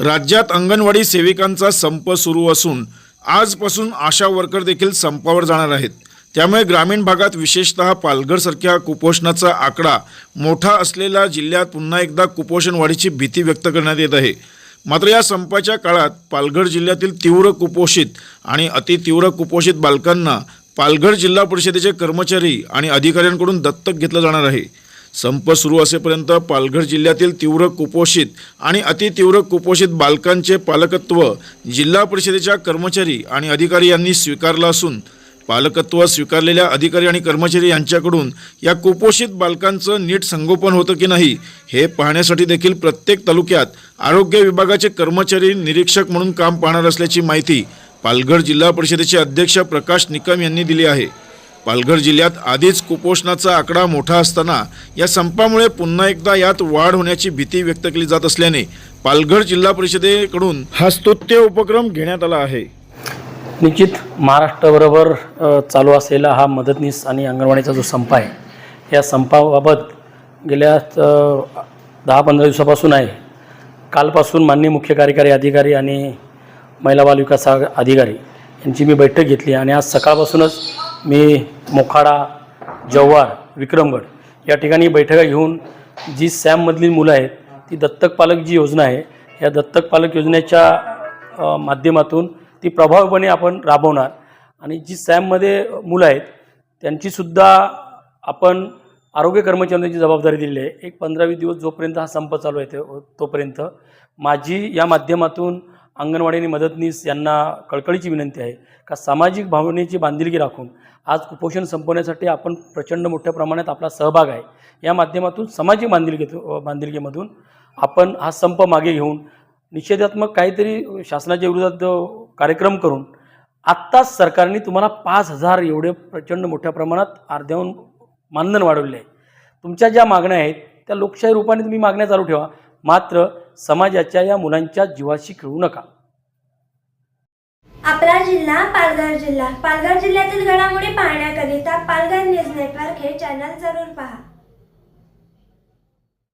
राज्यात अंगणवाडी सेविकांचा संप सुरू असून आजपासून आशा वर्कर देखील संपावर जाणार आहेत. त्यामुळे ग्रामीण भागात विशेषतः पालघरसारख्या कुपोषणाचा आकडा मोठा असलेल्या जिल्ह्यात पुन्हा एकदा कुपोषण वाढीची भीती व्यक्त करण्यात येत आहे. मात्र या संपाच्या काळात पालघर जिल्ह्यातील तीव्र कुपोषित आणि अतितीव्र कुपोषित बालकांना पालघर जिल्हा परिषदेचे कर्मचारी आणि अधिकाऱ्यांकडून दत्तक घेतलं जाणार आहे. संप सुरू असेपर्यंत पालघर जिल्ह्यातील तीव्र कुपोषित आणि अतितीव्र कुपोषित बालकांचे पालकत्व जिल्हा परिषदेच्या कर्मचारी आणि अधिकारी यांनी स्वीकारलं असून पालकत्व स्वीकारलेल्या अधिकारी आणि कर्मचारी यांच्याकडून या कुपोषित बालकांचं नीट संगोपन होतं की नाही हे पाहण्यासाठी देखील प्रत्येक तालुक्यात आरोग्य विभागाचे कर्मचारी निरीक्षक म्हणून काम पाहणार असल्याची माहिती पालघर जिल्हा परिषदेचे अध्यक्ष प्रकाश निकम यांनी दिली आहे. पालघर जिल्ह्यात आधीच कुपोषणाचा आकडा मोठा असताना या संपामुळे पुन्हा एकदा यात वाढ होण्याची भीती व्यक्त केली जात असल्याने पालघर जिल्हा परिषदेकडून हा स्तुत्य उपक्रम घेण्यात आला आहे. निश्चित महाराष्ट्राबरोबर चालू असलेला हा मदतनीस आणि अंगणवाडीचा जो संप आहे या संपाबाबत गेल्या दहा पंधरा दिवसापासून आहे. कालपासून माननीय मुख्य कार्यकारी अधिकारी आणि महिला बाल विकास अधिकारी यांची मी बैठक घेतली आणि आज सकाळपासूनच मी मोखाडा जव्हार विक्रमगड या ठिकाणी बैठका घेऊन जी सॅममधली मुलं आहेत ती दत्तक पालक जी योजना आहे या दत्तक पालक योजनेच्या माध्यमातून ती प्रभावीपणे आपण राबवणार. आणि जी सॅममध्ये मुलं आहेत त्यांचीसुद्धा आपण आरोग्य कर्मचाऱ्यांची जबाबदारी दिलेली आहे. एक पंधरावीस दिवस जोपर्यंत हा संप चालू आहे तोपर्यंत. माझी या माध्यमातून अंगणवाडी आणि मदतनीस यांना कळकळीची विनंती आहे का सामाजिक भावनेची बांधिलकी राखून आज कुपोषण संपवण्यासाठी आपण प्रचंड मोठ्या प्रमाणात आपला सहभाग आहे. या माध्यमातून सामाजिक बांधिलकी बांधिलकीमधून आपण हा संप मागे घेऊन निषेधात्मक काहीतरी शासनाच्या विरोधात कार्यक्रम करून आत्ताच सरकारने तुम्हाला पाच हजार एवढे प्रचंड मोठ्या प्रमाणात अर्ध्याहून मानधन वाढवले आहे. तुमच्या ज्या मागण्या आहेत त्या लोकशाही रूपाने तुम्ही मागण्या चालू ठेवा. मात्र समाजाच्या या मुलांच्या जीवाशी खेळू नका. आपला जिल्हा पालघर जिल्हा. पालघर जिल्ह्यातील घडामोडी पाहण्याकरिता पालघर न्यूज नेटवर्क हे चॅनल जरूर पहा.